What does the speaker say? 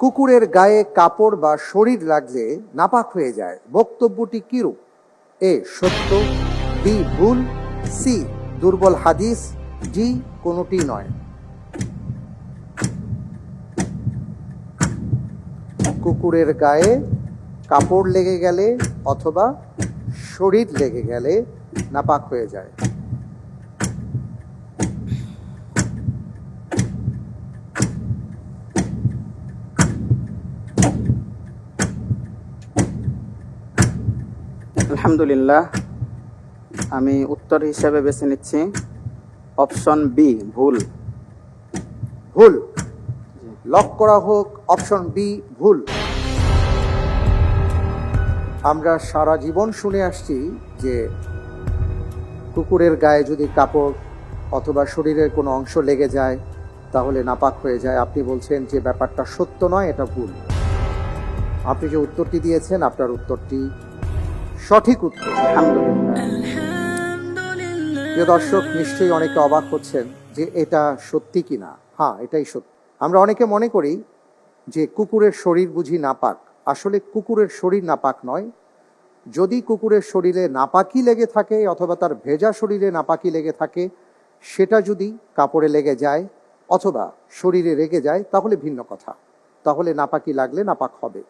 কুকুরের গায়ে কাপড় বা শরীর লাগলে নাপাক হয়ে যায়। বক্তব্যটি কিরূপ? এ, সত্য, বি, ভুল, সি, দুর্বল হাদিস, ডি, কোনোটি নয়। কুকুরের গায়ে কাপড় লেগে গেলে অথবা শরীর লেগে গেলে নাপাক হয়ে যায়। আলহামদুলিল্লাহ, আমি উত্তর হিসাবে বেছে নিচ্ছি। অপশন বি, ভুল। ভুল। লক করা হোক, অপশন বি, ভুল। আমরা সারা জীবন শুনে আসছি যে কুকুরের গায়ে যদি কাপড় অথবা শরীরের কোনো অংশ লেগে যায়, তাহলে নাপাক হয়ে যায়। আপনি বলছেন যে ব্যাপারটা সত্য নয়, এটা ভুল। আপনি যে উত্তরটি দিয়েছেন, আপনার উত্তরটি সঠিক উত্তর। আলহামদুলিল্লাহ। প্রিয় দর্শক নিশ্চয়ই অনেকে অবাক হচ্ছেন যে এটা সত্যি কি না। হ্যাঁ এটাই সত্যি। আমরা অনেকে মনে করি যে কুকুরের শরীর বুঝি নাপাক। আসলে কুকুরের শরীর নাপাক নয়। যদি কুকুরের শরীরে নাপাকি লেগে থাকে অথবা তার ভেজা শরীরে নাপাকি লেগে থাকে সেটা যদি কাপড়ে লেগে যায় অথবা শরীরে রেগে যায় তাহলে ভিন্ন কথা। তাহলে নাপাকি লাগলে নাপাক হবে।